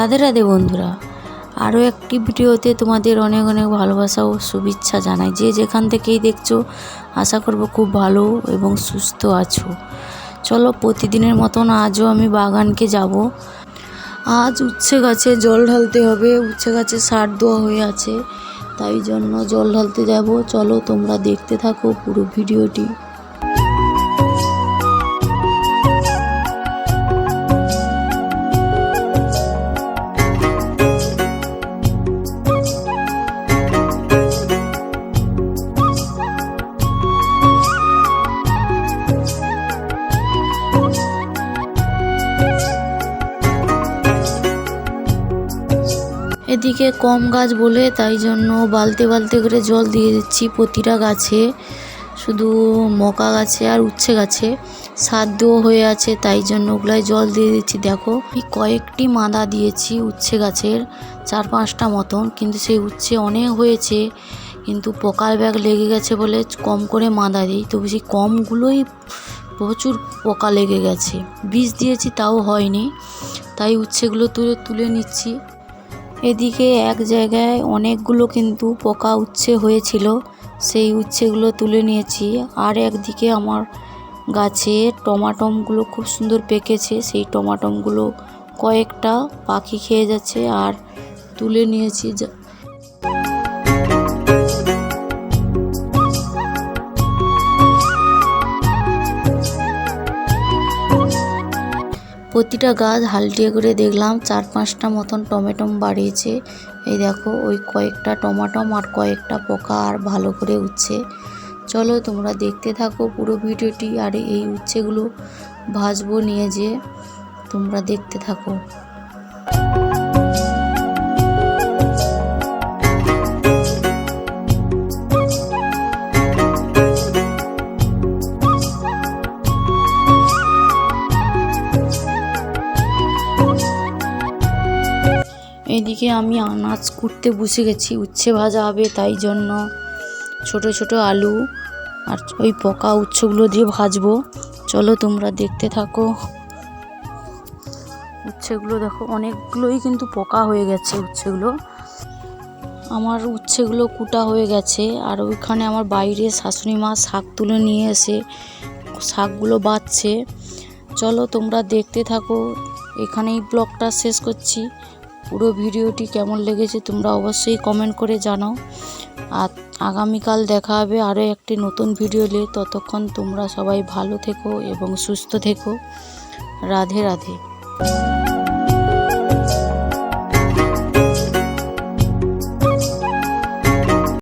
রাধে রাধে বন্ধুরা। আরও একটি ভিডিওতে তোমাদের অনেক অনেক ভালোবাসা ও শুভেচ্ছা জানাই। যে যেখান থেকেই দেখছ, আশা করব খুব ভালো এবং সুস্থ আছো। চলো প্রতিদিনের মতন আজও আমি বাগানকে যাব। আজ উচ্ছে গাছে জল ঢালতে হবে। উচ্ছে গাছে সার দেওয়া হয়ে আছে। তাই জন্য জল ঢালতে যাব। চলো তোমরা দেখতে থাকো পুরো ভিডিওটি। এদিকে কম গাছ বলে তাই জন্য বালতে বালতে করে জল দিয়ে দিচ্ছি প্রতিটা গাছে। শুধু মকা গাছে আর উচ্ছে গাছে। সার দেওয়া হয়ে আছে তাই জন্য ওগুলায় জল দিয়ে দিচ্ছি। দেখো, আমি কয়েকটি মাদা দিয়েছি উচ্ছে গাছের, চার পাঁচটা মতন। কিন্তু সেই উচ্ছে অনেক হয়েছে, কিন্তু পোকার ব্যাগ লেগে গেছে বলে কম করে মাদা দিই। তবু সেই কমগুলোই প্রচুর পোকা লেগে গেছে। বীজ দিয়েছি, তাও হয়নি। তাই উচ্ছেগুলো তুলে তুলে নিচ্ছি। এদিকে এক জায়গায় অনেকগুলো কিন্তু পোকা উচ্ছে হয়েছিল। সেই উচ্ছেগুলো তুলে নিয়েছি। আর একদিকে আমার গাছে টমাটমগুলো খুব সুন্দর পেকেছে। সেই টমাটমগুলো কয়েকটা পাখি খেয়ে যাচ্ছে আর তুলে নিয়েছি। প্রতিটা গাছ হালটিয়ে করে দেখলাম চার পাঁচটা মতন টমেটম বাড়িয়েছে। এই দেখো, ওই কয়েকটা টমাটম আর কয়েকটা পোকা আর ভালো করে উঠছে চলো তোমরা দেখতে থাকো পুরো ভিডিওটি আর এই উচ্ছেগুলো ভাজবো নিয়ে যে তোমরা দেখতে থাকো। এদিকে আমি আনাজ কুটতে বসে গেছি, উচ্ছে ভাজা হবে তাই জন্য। ছোট ছোট আলু আর ওই পকা উচ্ছেগুলো দিয়ে ভাজবো। চলো তোমরা দেখতে থাকো। উচ্ছেগুলো দেখো, অনেকগুলোই কিন্তু পোকা হয়ে গেছে উচ্ছেগুলো। আমার উচ্ছেগুলো কুটা হয়ে গেছে আর ওইখানে আমার বাইরে শাশুড়ি মা শাক তুলে নিয়ে এসে শাকগুলো বাচ্ছে চলো তোমরা দেখতে থাকো। এখানেই ব্লগটা শেষ করছি। পুরো ভিডিওটি কেমন লেগেছে তোমরা অবশ্যই কমেন্ট করে জানাও। আর আগামীকাল দেখা হবে আরও একটি নতুন ভিডিও নিয়ে। ততক্ষণ তোমরা সবাই ভালো থেকো এবং সুস্থ থেকো। রাধে রাধে।